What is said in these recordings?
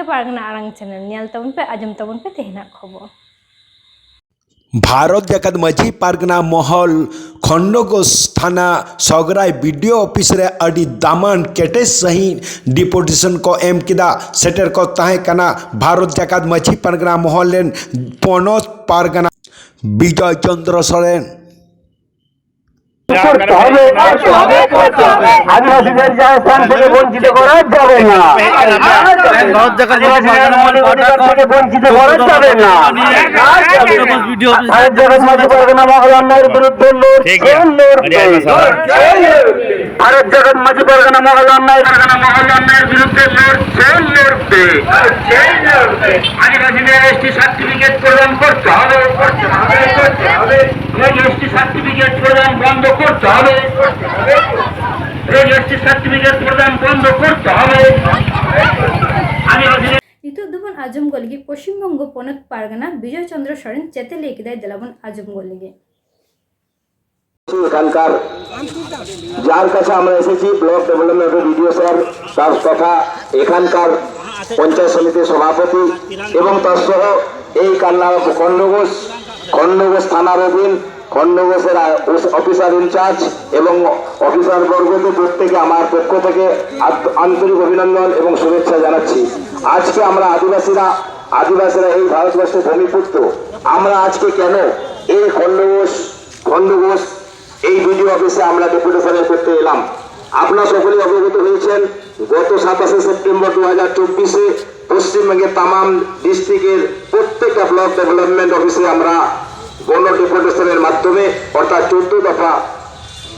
ᱥᱟᱸᱜᱮ ᱯᱟᱨᱜᱟᱱᱟ আরং চ্যানেল নিয়াল ᱛᱟᱵᱚᱱ পে আজম ᱛᱟᱵᱚᱱ পে তেহনা খবর ভারত জাকাত মাঝি পারগনা মহল খন্ডগোস থানা সগরাই বিডিও অফিসরে আডি দামান কেটে সহি ডিপোটেশন কো এম কিদা সেটার কো তাহে কানা ভারত জাকাত মাঝি পারগনা মহলেন পনত পারগনা বিজয় চন্দ্র সরেন করতে হবে। হবে আদিবাসীদের যা স্থান থেকে বঞ্চিত করা যাবে না। থেকে বঞ্চিত করা যাবে না। ভারত জগৎ মাঝি পারগনা জগৎ মাঝি পারগনা মহলান্নার মহলান্নার বিরুদ্ধে লড়ছে লড়বে আদিবাসীদের এসটি সার্টিফিকেট প্রদান করতে করতে হবে করতে হবে। এসটি সার্টিফিকেট প্রদান বন্ধ করতে হবে। রেডিওটি সার্টিফিকেট পশ্চিমবঙ্গ পনত পারগানা বিজয়চন্দ্র সরেন চেতে লেগে দেয় দেলাবন আজমগলিগে এখানকার যার কাছে আমরা এসেছি ব্লক ডেভেলপমেন্টের বিডিও স্যার তার কথা এখানকার পঞ্চায়েত সমিতির সভাপতি এবং তার সহ এই কান্না খণ্ডঘোষ খণ্ডঘোষ থানার অধীন খণ্ডঘোষের অফিসার ইনচার্জ এবং অফিসার বর্গকে প্রত্যেকে আমার পক্ষ থেকে আন্তরিক অভিনন্দন এবং শুভেচ্ছা জানাচ্ছি। আজকে আমরা আদিবাসীরা আদিবাসীরা এই ভারতবর্ষের ভূমিপুত্র। আমরা আজকে কেন এই খণ্ডঘোষ খণ্ডঘোষ এই বিডিও অফিসে আমরা ডেপুটেশনের করতে এলাম? আপনারা সকলেই অবগত হয়েছেন, গত সাতাশে সেপ্টেম্বর দু হাজার চব্বিশে পশ্চিমবঙ্গের তামাম ডিস্ট্রিক্টের প্রত্যেকটা ব্লক ডেভেলপমেন্ট অফিসে আমরা গণ ডেপুটেশনের মাধ্যমে, অর্থাৎ চোদ্দ দফা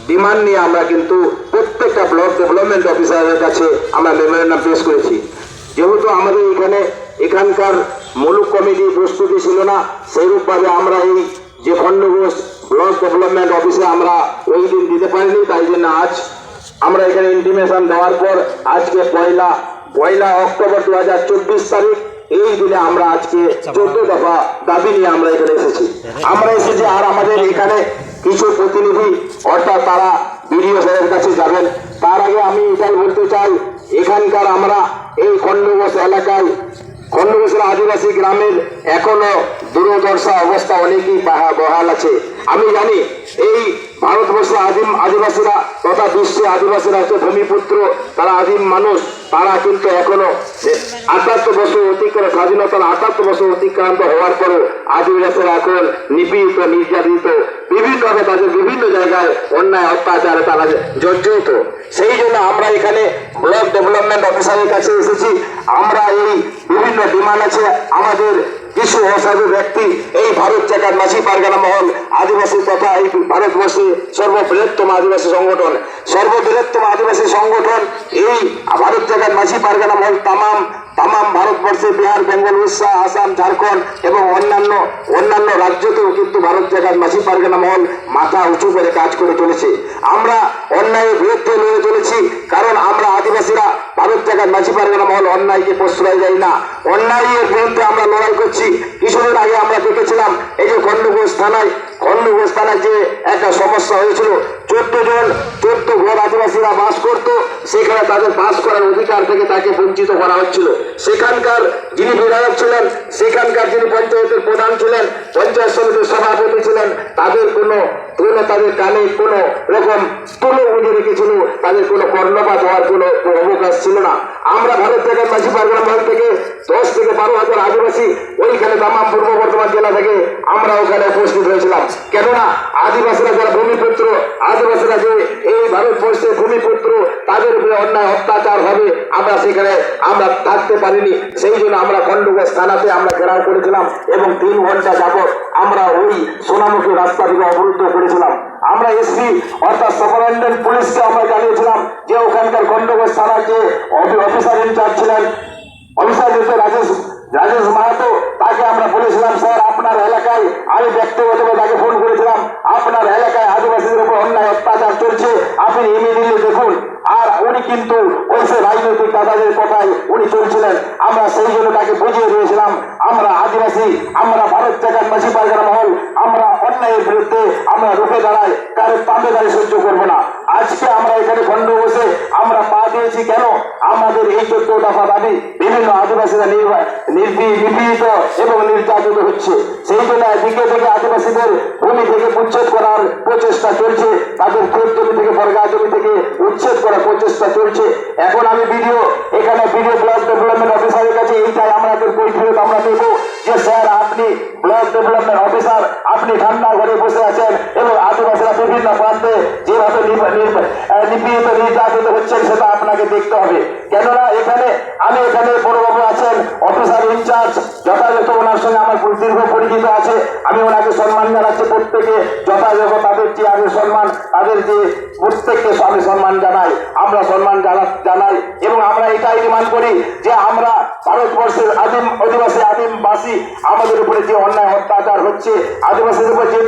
ডিমান্ড নিয়ে আমরা কিন্তু প্রত্যেকটা ব্লক ডেভেলপমেন্ট অফিসারের কাছে আমরা মেমোরেন্ডাম পেশ করেছি। যেহেতু আমাদের এখানে এখানকার মুলুক কমিটি প্রস্তুতি ছিল না, সেইরূপভাবে আমরা এই যে খণ্ডঘোষ ব্লক ডেভেলপমেন্ট অফিসে আমরা ওই দিন দিতে পারিনি, তাই জন্য আজ আমরা এখানে ইন্টিমেশন দেওয়ার পর আজকে পয়লা পয়লা অক্টোবর দু হাজার চব্বিশ তারিখ এই দিনে আমরা আজকে চোদ্দ দফা দাবি নিয়ে আমরা এখানে এসেছি। আমরা এসেছি আর আমাদের এখানে কিছু প্রতিনিধি, অর্থাৎ তারা বিডিও স্যারের কাছে যাবেন। তার আগে আমি এটাই বলতে চাই, এখানকার আমরা এই খণ্ডঘোষ এলাকায়, খণ্ডঘোষের আদিবাসী গ্রামের এখনও দুরদর্শা অবস্থা অনেকই বহাল আছে। আমি জানি এই ভারতবর্ষে আদিম আদিবাসীরা তথা বিশ্বে আদিবাসীরা হচ্ছে ভূমিপুত্র, তারা আদিম মানুষ, তারা কিন্তু এখনও আটাত্তর বছর অতিক্রান্ত স্বাধীনতার আটাত্তর বছর অতিক্রান্ত হওয়ার পরও আদিবাসীরা এখন নিপীড়িত, নির্যাতিত, বিভিন্নভাবে তাদের বিভিন্ন জায়গায় অন্যায়, অত্যাচারে তারা জর্জরিত। সেই জন্য আমরা এখানে ব্লক ডেভেলপমেন্ট অফিসারের কাছে এসেছি। আমরা এই বিভিন্ন ডিমান্ড আছে আমাদের কিছু অসাধু ব্যক্তি এই ভারত চেকার মাসি পারগানা মহল আদিবাসী তথা এই ভারতবর্ষে সর্ববৃহত্তম আদিবাসী সংগঠন। সর্ববৃহত্তম আদিবাসী সংগঠন এই ভারত চেকার মাসি পারগানা মহল তামাম ভারতবর্ষে বিহার, বেঙ্গল, উড়িষ্যা, আসাম, ঝাড়খণ্ড এবং অন্যান্য অন্যান্য রাজ্যতেও কিন্তু ভারত জায়গার মাঝি পারগানা মহল মাথা উঁচু করে কাজ করে চলেছে। আমরা অন্যায়ের বিরুদ্ধে লড়ে চলেছি, কারণ আমরা আদিবাসীরা ভারত জায়গার মাঝি পারগানা মহল অন্যায়কে প্রশ্রয় দেয় না। অন্যায়ের বিরুদ্ধে আমরা লড়াই করছি। কিছুদিন আগে আমরা দেখেছিলাম, এই যে খণ্ডঘোষ থানায় খণ্ডঘোষ থানায় যে একটা সমস্যা হয়েছিল চোদ্দ জন, চোদ্দ ঘর আদিবাসীরা বাস করত। সেখানে তাদের বাস করার অধিকার থেকে তাকে বঞ্চিত করা হচ্ছিল। সেখানকার যিনি বিধায়ক ছিলেন, সেখানকার যিনি পঞ্চায়েতের প্রধান ছিলেন, পঞ্চায়েত সমিতির সভাপতি ছিলেন, তাদের কোনো কোনো তাদের কানে কোনো রকম তুলো বুঝে রেখেছিল, তাদের কোনো কর্ণপাত হওয়ার কোনো অবকাশ ছিল না। আমরা ভারত থেকে মাঝি পারগনা মহল থেকে দশ থেকে বারো হাজার আদিবাসী ওইখানে তামাম পূর্ব বর্ধমান জেলা থেকে আমরা ওখানে উপস্থিত হয়েছিলাম। কেননা আদিবাসীরা যারা ভূমিপুত্র, আদিবাসীরা যে এই ভারতবর্ষের ভূমিপুত্র, তাদের উপরে অন্যায় অত্যাচার হবে, আমরা সেখানে আমরা থাকতে পারিনি। সেই জন্য আমরা খণ্ডঘোষ থানাতে আমরা ঘেরাও করেছিলাম এবং তিন ঘণ্টা যাবত আমরা ওই সোনামুখী রাস্তা থেকে অবরুদ্ধ করেছিলাম। আমরা এসপি, অর্থাৎ সুপারিনটেন্ডেন্ট পুলিশকে আমরা জানিয়েছিলাম যে ওখানকার গন্ডগোল থানার যে অফি- অফিসার ইনচার্জ ছিলেন। অফিসার যেতে রাজেশ রাজেশ মাহাতো, তাকে আমরা বলেছিলাম, স্যার, আপনার এলাকায় আমি ব্যক্তিগতভাবে তাকে ফোন করেছিলাম। আপনার এলাকায় আদিবাসীদের উপর অন্যায় অত্যাচার চলছে। আপনি ইমিডিয়েটলি দেখুন। কিন্তু ওই সে রাজনৈতিক দাদাদের কথায় উনি চলছিলেন আমরা সেই জন্য তাকে বুঝিয়ে দিয়েছিলাম। আমরা আদিবাসী, আমরা ভারত জায়গার মাঝি পায়খানা মহল, আমরা অন্যায়ের বিরুদ্ধে আমরা রুখে দাঁড়াই, কারও পাবে দাঁড়িয়ে সহ্য করব না। আজকে আমরা এখানে খণ্ড বসে আমরা পা দিয়েছি কেন? আমাদের এই চোদ্দ দফা দাবি বিভিন্ন আদিবাসীরা নিপীড়িত এবং নির্যাতিত হচ্ছে। সেই জন্য দিকে থেকে আদিবাসীদের ভূমি থেকে উচ্ছেদ করার প্রচেষ্টা চলছে। তাদের ক্ষেত জমি থেকে, বর্গা জমি থেকে উচ্ছেদ করার প্রচেষ্টা চলছে। এখন আমি ভিডিও এখানে ভিডিও ব্লক ডেভেলপমেন্ট অফিসারের কাছে এইটাই আমরা আমাদের কৈফিয়ত আমরা দেবো। যে স্যার, আপনি ব্লক ডেভেলপমেন্ট অফিসার, আপনি ঠান্ডা ঘরে বসে আছেন এবং আদিবাসীরা বিভিন্ন প্রান্তে যেভাবে নিপীড়িত, নির্যাতিত হচ্ছেন, সেটা আপনাকে দেখতে হবে। কেননা এখানে, আমি এখানে বড়বাবু আছেন, অফিসার ইনচার্জ যথাযথ ওনার সঙ্গে আমার দীর্ঘ পরিচিত আছে। আমি ওনাকে সম্মান জানাচ্ছি, প্রত্যেকে যথাযথ তাদের যে আমি সম্মান, তাদের যে প্রত্যেককে আমি সম্মান জানাই, আমরা সম্মান জানা, জানাই এবং আমরা এটাই ডিমান্ড করি যে আমরা ভারতবর্ষের আদিম আদিবাসী আদিমবাসী আমাদের উপরে যে অন্যায় অত্যাচার হচ্ছে, আদিবাসীদের উপর যে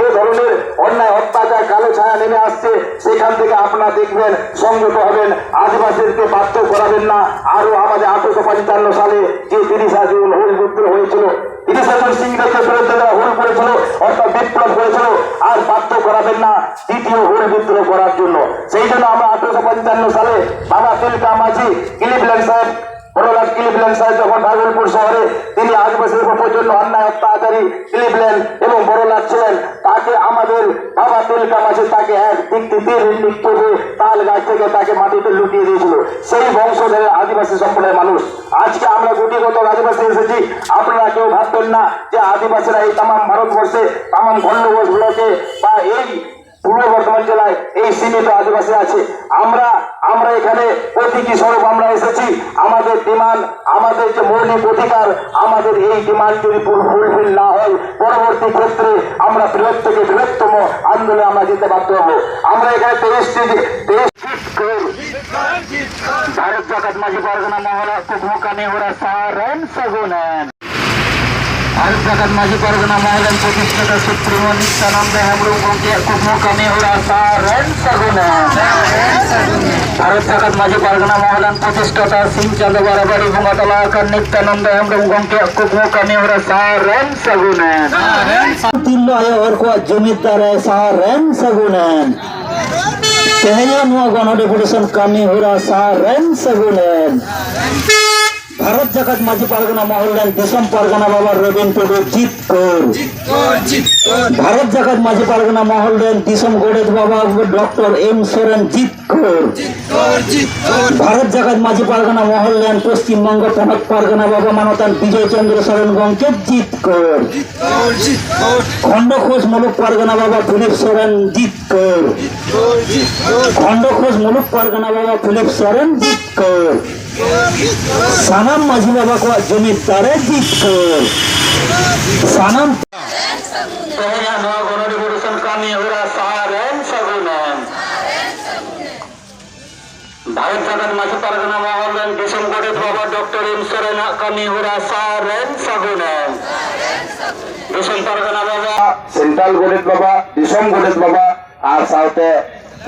যে ধরনের অন্যায় অত্যাচার, কালো ছায়া নেমে আসছে, সেখান থেকে আপনারা দেখবেন, সংযত হবেন, আদিবাসীদেরকে বাধ্য করাবেন না। আরও আমাদের আঠারোশো পঞ্চান্ন সালে যে তিরিশা হুল বিদ্রোহ হয়েছিল, তিরিশা জুন সিংহদের বিরুদ্ধে যারা হুল করেছিল, অর্থাৎ বিপ্লব করেছিল, আর বাধ্য করাবেন না দ্বিতীয় হুল বিদ্রোহ করার জন্য। সেই জন্য আমরা আঠারোশো পঞ্চান্ন সালে বাবা তিলকা মাঝি ক্লিভল্যান্ড সাহেব বড়লাট ক্লিভল্যান্ড সাহেব যখন ভাগলপুর শহরে, তিনি আদিবাসীদের উপর অন্যায় অত্যাচারী ক্লিভল্যান্ড এবং বড়লাট ছিলেন। তাকে আমাদের বাবা তিলকা মাঝি তাকে এক দিক দিতে নিক্ষেপে তাল গাছ থেকে তাকে মাটিতে লুটিয়ে দিয়েছিল। সেই বংশধরের আদিবাসী সম্প্রদায়ের মানুষ। আজকে আমরা গুটিগত আদিবাসী এসেছি। আপনারা কেউ ভাববেন না যে আদিবাসীরা এই তাম ভারতবর্ষে তাম খণ্ডঘোষ ব্লকে বা এই পূর্ব বর্ধমান জেলায় এই সীমিত আদিবাসী আছে আমরা আমরা এখানে প্রতীকী স্বরূপ আমরা এসেছি আমাদের ডিমান্ড আমাদের যে মৌলিক অধিকার আমাদের এই ডিমান্ড যদি ফুলফিল না হয় পরবর্তী ক্ষেত্রে আমরা বৃহৎ থেকে বৃহত্তম আন্দোলনে আমরা যেতে বাধ্য হবো আমরা এখানে তেইশটি তেইশ भारत जगत माझी पारगना महोला कुकमुकाने हो सारण सगुणन আরিফ রাখাত মাঝি পারগনা মহিলা প্রতিষ্ঠাতা সুপ্রিমো নিত্যানন্দ হেমরুম কুমকামী ওরা সারেন সগুনে। আরিফ রাখাত মাঝি পারগনা মহিলা প্রতিষ্ঠাতা সিং চাঁদ বারাবাড়ি, ভুমাতলা, আকার নিত্যানন্দ হেমরুম গমকে কুমকামী ওরা সারেন সগুনে। তিন লয় ওর কো জমিদারে সারেন সগুনে। তেহেরিয়া নুয়া গণ ডেপুটেশন, কামি ওরা সারেন সগুনে। ভারত জাকাত মাঝি পারগনা মহল্লার দেশম পারগনা বাবা রবীন্দ্র প্রদেব জিত কর। ভারত জাকাত মাঝি পারগনা মহল্লার দিশম গোড়েজ বাবা ডক্টর এম সোরেন জিত কর। ভারত জাকাত মাঝি পারগনা মহল্লার পশ্চিমবঙ্গ প্রভাত পারগনা বাবা মানতান বিজয় চন্দ্র সোরেন গঙ্কে জিত কর। খণ্ড খোঁজ মুলুক পারগনা বাবা ফিলিপ সোরেন জিত কর। খণ্ড খোঁজ মুলুক পারগনা বাবা ফিলিপ সোরেন জিত কর। সানাম মাঝি বাবা কোয়া সানাম. ভারত মাঝে পারগনা মহলেন গড়ে বাবা ডক্টর এম সরেনা কামি সারেন সাগুনেন দেশম পারগনা বাবা। সেন্ট্রাল গড়েত বাবা দেশম গড়েত বাবা আর সাউতে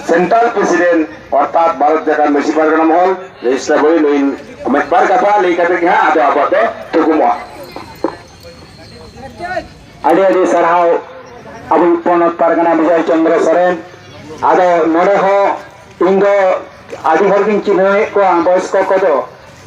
সেন্ট্রাল প্রেসিডেন্ট অর্থাৎ ভারত জাকার মেসি পারগানা মহল রেজিস্টার বই লইন মেকবার কাপা লেখাতে কি হ্যাঁ আদো আপাত টুকুমা। আদি আদি সারহাও আবুল পনত পারগানা, বিজয় চন্দ্র সরেন আদো নড়ে হ ইন্দো আদি হরকিন চিহ্ন কো বয়স্ক কদো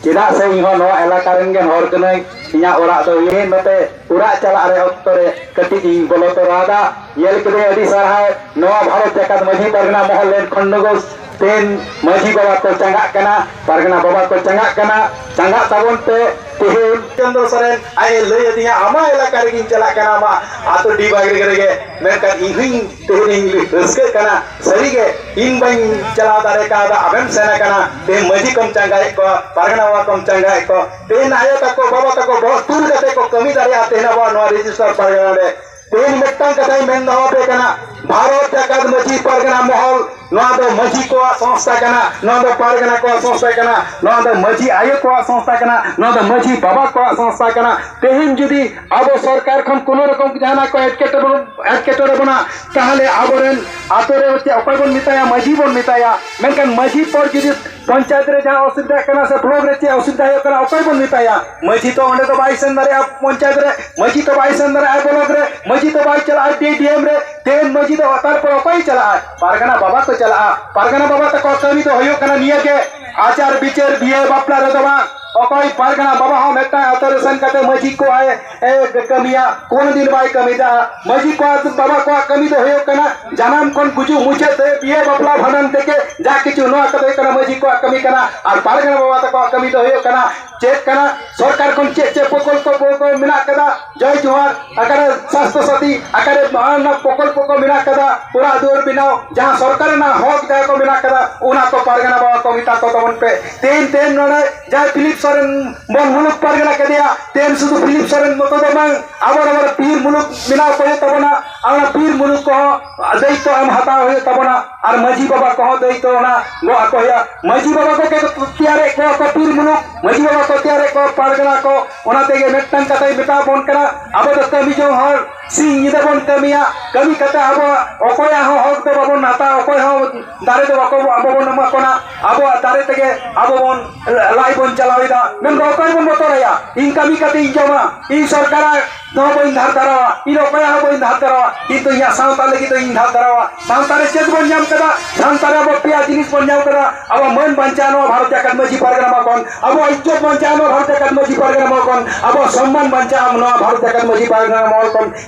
ᱪᱮᱫᱟᱜ ᱥᱮ ᱤᱧ ᱦᱚᱸ ᱱᱚᱣᱟ ᱮᱞᱟᱠᱟ ᱨᱮᱱ ᱜᱮ ᱦᱚᱲ ᱠᱟᱹᱱᱟᱹᱧ ᱤᱧᱟᱹᱜ ᱚᱲᱟᱜ ᱫᱚ ᱤᱧ ᱱᱚᱛᱮ ᱚᱲᱟᱜ ᱪᱟᱞᱟᱜ ᱨᱮ ᱚᱠᱛᱚ ᱨᱮ ᱠᱟᱹᱴᱤᱡ ᱤᱧ ᱵᱚᱞᱚ ᱛᱚᱨᱟᱫᱟ ᱧᱮᱞ ᱠᱤᱫᱟᱹᱧ ᱟᱹᱰᱤ ᱥᱟᱨᱦᱟᱣ ᱱᱚᱣᱟ ᱵᱷᱟᱨᱚᱛ ᱡᱟᱠᱟᱛ ᱢᱟᱹᱡᱷᱤ ᱯᱟᱨᱜᱟᱱᱟ ᱢᱚᱦᱚᱞ ᱨᱮᱱ ᱠᱷᱚᱱᱰᱚᱜᱳᱥ ᱛᱮᱱ ᱢᱟᱹᱡᱷᱤ ᱵᱟᱵᱟ ᱠᱚ ᱪᱟᱸᱜᱟᱜ ᱠᱟᱱᱟ ᱯᱟᱨᱜᱟᱱᱟ ᱵᱟᱵᱟ ᱠᱚ ᱪᱟᱸᱜᱟᱜ ᱠᱟᱱᱟ ᱪᱟᱸᱜᱟᱜ ᱛᱟᱵᱚᱱ ᱯᱮ ᱛᱮᱦᱮᱧ ᱪᱚᱱᱫᱨᱚ ᱥᱚᱨᱮᱱ ᱟᱡ ᱮ ᱞᱟᱹᱭ ᱟᱹᱫᱤᱧᱟ ᱟᱢᱟᱜ ᱮᱞᱟᱠᱟ ᱨᱮᱜᱤᱧ ᱪᱟᱞᱟᱜ ᱠᱟᱱᱟ ᱟᱢᱟᱜ ᱟᱛᱳ ᱰᱤᱵᱟᱜ ᱨᱮᱜᱮ ᱢᱮᱱᱠᱷᱟᱱ ᱤᱧ ᱦᱚᱧ ᱛᱮᱦᱮᱧᱤᱧ ᱨᱟᱹᱥᱠᱟᱹᱜ ᱠᱟᱱᱟ ᱥᱟᱹᱨᱤᱜᱮ ᱤᱧ ᱵᱟᱹᱧ ᱪᱟᱞᱟᱣ ᱫᱟᱲᱮ ᱠᱟᱣᱫᱟ ᱟᱢᱮᱢ ᱥᱮᱱ ᱟᱠᱟᱱᱟ ᱛᱮᱦᱮᱧ ᱢᱟᱹᱡᱷᱤ ᱠᱚᱢ ᱪᱟᱸᱜᱟᱭᱮᱫ ᱠᱚᱣᱟ ᱯᱟᱨᱜᱟᱱᱟ ᱵᱟᱵᱟ ᱠᱚᱢ ᱪᱟᱸᱜᱟᱭᱮᱫ ᱠᱚᱣᱟ ᱛᱮᱦᱮᱧ ᱟᱭᱳ ᱛᱟᱠᱚ ᱵᱟᱵᱟ ᱛᱟᱠᱚ ᱵᱚᱦᱚᱜ ᱛᱩᱞ ᱠᱟᱛᱮ ᱠᱚ ᱠᱟᱹᱢᱤ ᱫᱟᱲᱮᱭᱟᱜᱼᱟ ᱛᱮᱦᱮᱧ ᱟᱵᱚᱣᱟᱜ ᱱᱚᱣᱟ ᱨᱮᱡᱤᱥᱴᱟᱨ ᱯᱟᱨᱜᱟᱱᱟ ᱨᱮ ᱛᱮᱦᱮᱧ ᱢᱤᱫᱴᱟᱝ ᱠᱟᱛᱷᱟᱧ ᱢᱮᱱ ᱫᱚᱦᱚ ᱟᱯᱮ ᱠᱟᱱᱟ ᱵᱷᱟᱨᱚᱛ ᱡᱟᱠᱟᱛ ᱢᱟᱹᱡᱷᱤ ᱯᱟᱨᱜᱟᱱᱟ ᱢᱚᱦᱚᱞ ᱱᱚᱣᱟ ᱫᱚ ᱢᱟᱹᱡᱷᱤ ᱠᱚᱣᱟᱜ ᱥᱚᱝᱥᱛᱷᱟ ᱠᱟᱱᱟ ᱱᱚᱣᱟ ᱫᱚ ᱯᱟᱨᱜᱟᱱᱟ ᱠᱚᱣᱟᱜ ᱥᱚᱝᱥᱛᱷᱟ ᱠᱟᱱᱟ ᱱᱚᱣᱟ ᱫᱚ ᱢᱟᱹᱡᱷᱤ ᱟᱭᱳ ᱠᱚᱣᱟᱜ ᱥᱚᱝᱥᱛᱷᱟ ᱠᱟᱱᱟ ᱱᱚᱣᱟ ᱫᱚ ᱢᱟᱹᱡᱷᱤ ᱵᱟᱵᱟ ᱠᱚᱣᱟᱜ ᱥᱚᱝᱥᱛᱷᱟ ᱠᱟᱱᱟ ᱛᱮᱦᱮᱧ ᱡᱩᱫᱤ ᱟᱵᱚ ᱥᱚᱨᱠᱟᱨ ᱠᱷᱚᱱ ᱠᱳᱱᱳ ᱨᱚᱠᱚᱢ ᱡᱟᱦᱟᱱᱟᱜ ᱠᱚ ᱮᱴᱠᱮᱴᱚᱬᱮ ᱮᱴᱠᱮᱴᱚᱬᱮ ᱵᱚᱱᱟ ᱛᱟᱦᱚᱞᱮ ᱟᱵᱚᱨᱮᱱ ᱟᱛᱳ ᱨᱮ ᱚᱠᱚᱭ ᱵᱚᱱ ᱢᱮᱛᱟᱭᱟ ᱢᱟᱹᱡᱷᱤ ᱵᱚᱱ ᱢᱮᱛᱟᱭᱟ ᱢᱮᱱᱠᱷᱟᱱ ᱢᱟᱹᱡᱷᱤ ᱯᱚᱨ ᱡᱩᱫᱤ ᱯᱚᱧᱪᱟᱭᱮᱛ ᱨᱮ ᱡᱟᱦᱟᱸ ᱚᱥᱩᱵᱤᱫᱷᱟ ᱠᱟᱱᱟ ᱥᱮ ᱵᱞᱚᱠ ᱨᱮ ᱪᱮᱫ ᱚᱥᱩᱵᱤᱫᱷᱟ ᱦᱩᱭᱩᱜ ᱠᱟᱱᱟ ᱚᱠᱚᱭ ᱵᱚᱱ ᱢᱮᱛᱟᱭᱟ ᱢᱟᱺᱡᱷᱤ ᱛᱚ ᱚᱸᱰᱮ ᱫᱚ ᱵᱟᱭ ᱥᱮᱱ ᱫᱟᱲᱮᱭᱟᱜᱼᱟ ᱯᱚᱧᱪᱟᱭᱮᱛ ᱨᱮ ᱢᱟᱺᱡᱷᱤ ᱛᱚ ᱵᱟᱭ ᱥᱮᱱ ᱫᱟᱲᱮᱭᱟᱜᱼᱟ ᱵᱞᱚᱠ ᱨᱮ ᱢᱟᱺᱡᱷᱤ ᱛᱚ ᱵᱟᱭ ᱪᱟᱞᱟᱜᱼᱟ ᱰᱤ ᱰᱤ ᱮᱢ ᱨᱮ ᱛᱮᱦᱮᱧ ᱢᱟᱺᱡᱷᱤ ᱫᱚ ᱛᱟᱨᱯᱚᱨ ᱚᱠᱚᱭ ᱪᱟᱞᱟᱜᱼᱟ ᱯᱟᱨᱜᱟᱱᱟ ᱵᱟᱵᱟ ᱠᱚ ᱪᱟᱞᱟᱜᱼᱟ ᱯᱟᱨᱜᱟᱱᱟ ᱵᱟᱵᱟ ᱛᱟᱠᱚ ᱠᱟᱹᱢᱤ ᱫᱚ ᱦᱩᱭᱩᱜ ᱠᱟᱱᱟ ᱱᱤᱭᱟᱹᱜᱮ ᱟᱪᱟᱨ ᱵᱤᱪᱟᱹᱨ ᱵᱤᱭᱟᱹ ᱵᱟᱯᱞᱟ ᱨᱮᱫᱚ ᱵᱟᱝ दवा অকয় পারগানা বাবা হম একটা অতরেশন কাতে মজি কো আয় এ কমিয়া কোন দিন বাই কমিদা মজি কো বাবা কো কমি তো হয়ে কানা জানাম কোন গুজু মুছে তে বিয়ে বাপলা ভানন থেকে যা কিছু নোয়া কাতে কানা মজি কো কমি কানা আর পারগানা বাবা তো কমি তো হয়ে কানা চেক কানা সরকার কোন চেক চেক প্রকল্প প্রকল্প মিনা কাদা জয় জোহার আকারে স্বাস্থ্য সাথী আকারে মহান প্রকল্প কো মিনা কাদা পুরা দুয়ার বিনাও যাহা সরকার না হক দেয় কো মিনা কাদা ওনা কো পারগানা বাবা কো মিতা কো তমন পে তিন তিন নড়ে যায় ফিলিপ সরেন বন মুলুক পারগানা কে দিয়া তেন শুধু ফিলিপ সরেন মতো তো বাং আবার আবার পীর মুলুক মিনা কো তব না। আমরা পীর মুলুক কো দায়িত্ব আম হাতা হয়ে তব না। আর মাঝি বাবা কহ দায়িত্ব না। গো কহিয়া মাঝি বাবা কো কেতিয়ারে কো কো পীর মুলুক। মাঝি বাবা কোতিয়ারে কো পারগানা কো। ওনা তেগে মেট্টান কাতাই মেটা বন করা। আবার কমি জং হর সিং ইদা বন কমিয়া কমি কাতা অকয়া হ হক দে বাবন নাতা অকয় দারে বাকো আবো দারে তেগে আবো বন লাই বন মেম অকয় বন মতরায়া ইন কমি কাতে ইন জমা। ই সরকার বইন ধার ধারাওয়া। ইন অকয়া হ বইন ধার ধারাওয়া। কিন্তু ইয়া তো ইন ধার ধারাওয়া। সাঁওতারে চেক বন কাদা? সাঁওতারে আবো পিয়া জিনিস বন কাদা? আবো মন বাঞ্চানো ভারত জাকাত মাঝি পারগানা মাকন আবো ইজ্জত বাঞ্চানো ভারত জাকাত মাঝি পারগানা মাকন আবো সম্মান বাঞ্চানো ভারত জাকাত মাঝি Pargana Makon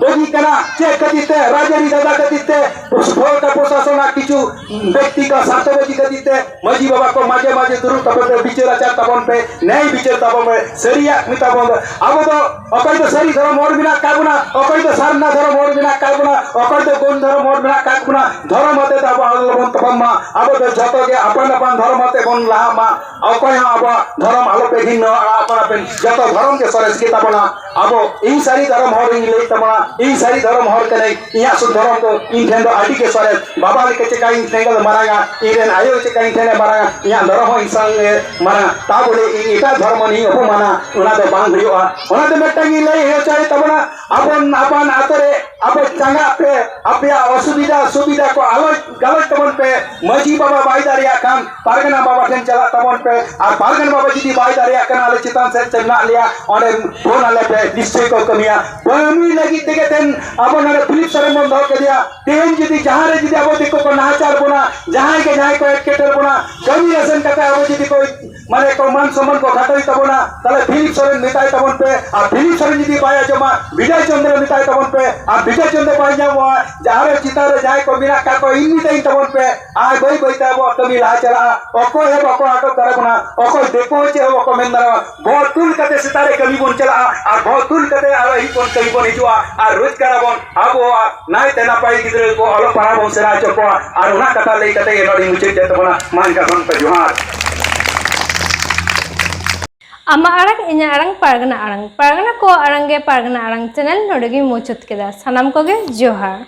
reputa kada unko danda kete je takwa tena to picher duru বগি কেনা, চেক দিতে রাজারি দাদা দিতে সরকার প্রশাসন আর কিছু ব্যক্তি কা স্বার্থবাদী দিতে, মাঝি বাবা কো মাঝে মাঝে দূর তবে বিচার আচার তপন পে, ন্যায় বিচার তপন পে সরিয়া মিতা বন্ধ আবো তো অকই তো সরি ধরো মোর বিনা কাবু না অকই তো সার না ধরো মোর বিনা কাবু না অকই তো গুণ ধরো মোর বিনা কাবু না ধর্ম মতে তো আবো আলোবন তপন মা আবো তো যত গে আপন আপন ধর্ম মতে বন লাহা মা অকই হা আবো, ধর্ম আলো পে ভিন্ন আপন আপন, যত ধর্ম কে সরেস কে তপনা, আবো এই সারি ধর্ম হর ইংলে তপনা ᱤᱧ सारी धर्म हर करे यहाँ सो धर्म को ᱤᱧ ᱴᱷᱮᱱ ᱫᱚ के सरे बाबा के चेका इन ठेन मारागा इन आयो चेका इन ठेन मारागा यहाँ धर्म ᱤᱧ मारा ता बोले इटा धर्म नहीं अपमाना उना तो बांग हुआ उना तो मेटांगी लई हे चाहे तबना अपन अपन आतरे अपन चांगा पे अपने असुविधा सुविधा को आलोच गलत तमन पे मजी बाबा बाई दारिया काम पारगना बाबा ठेन चला तमन पे और पारगन बाबा जी बाई दारिया कना ले चितन से चलना लिया और फोन आले पे निश्चय को कमिया बमी लगी গেছেন, আপনারা পুলিশ সরঞ্জাম ধরকে দিয়া তেন যদি যাহারে যদি আবো দেখো না চারবো না যাহাকে যাহাই কয়েক কেটেরবো না জমি আছেন কাকা আবো যদি কই মানে মান সম্মান কথাটাই তব না, তাহলে ফিলিপ সরেন নেতাই তবন পে, আর ফিলিপ সরেন যদি পায়া জমা, বিজয় চন্দ্র নেতাই তবন পে, আর বিজয় চন্দ্র পাই যাব যাহারে চিতারে যাই কবি না কাকো ইন্নিতাই তবন পে, আর বই বই তাব তুমি লা চালা অকো হে অকো আটক করব না অকো দেখো যে অকো মেন্দার বহুত তুল কাতে সিতারে কবি বন চালা, আর বহুত তুল কাতে আর এই কোন কবি বন হিজুয়া ᱟᱨ ᱨᱩᱡ ᱠᱟᱱᱟ ᱵᱚᱱ ᱟᱵᱚᱣᱟᱜ ᱱᱟᱭᱛᱮ ᱱᱟᱯᱟᱭ ᱜᱤᱫᱽᱨᱟᱹ ᱠᱚ ᱚᱞᱚᱜ ᱯᱟᱲᱦᱟᱣ ᱵᱚᱱ ᱥᱮᱬᱟ ᱦᱚᱪᱚ ᱠᱚᱣᱟ ᱟᱨ ᱚᱱᱟ ᱠᱟᱛᱷᱟ ᱞᱟᱹᱭ ᱠᱟᱛᱮ ᱜᱮ ᱱᱚᱰᱮᱧ ᱢᱩᱪᱟᱹᱫ ᱠᱮᱫ ᱛᱟᱵᱚᱱᱟ ᱢᱟ ᱮᱱᱠᱷᱟᱱ ᱜᱚᱢᱠᱮ ᱡᱚᱦᱟᱨ ᱟᱢᱟᱜ ᱟᱲᱟᱝ ᱤᱧᱟᱹᱜ ᱟᱲᱟᱝ ᱯᱟᱨᱜᱟᱱᱟ ᱟᱲᱟᱝ ᱯᱟᱨᱜᱟᱱᱟ ᱠᱚ ᱟᱲᱟᱝ ᱜᱮ ᱯᱟᱨᱜᱟᱱᱟ ᱟᱲᱟᱝ ᱪᱮᱱᱮᱞ ᱱᱚᱰᱮᱜᱮᱧ ᱢᱩᱪᱟᱹᱫ ᱠᱮᱫᱟ ᱥᱟᱱᱟᱢ ᱠᱚᱜᱮ ᱡᱚᱦᱟᱨ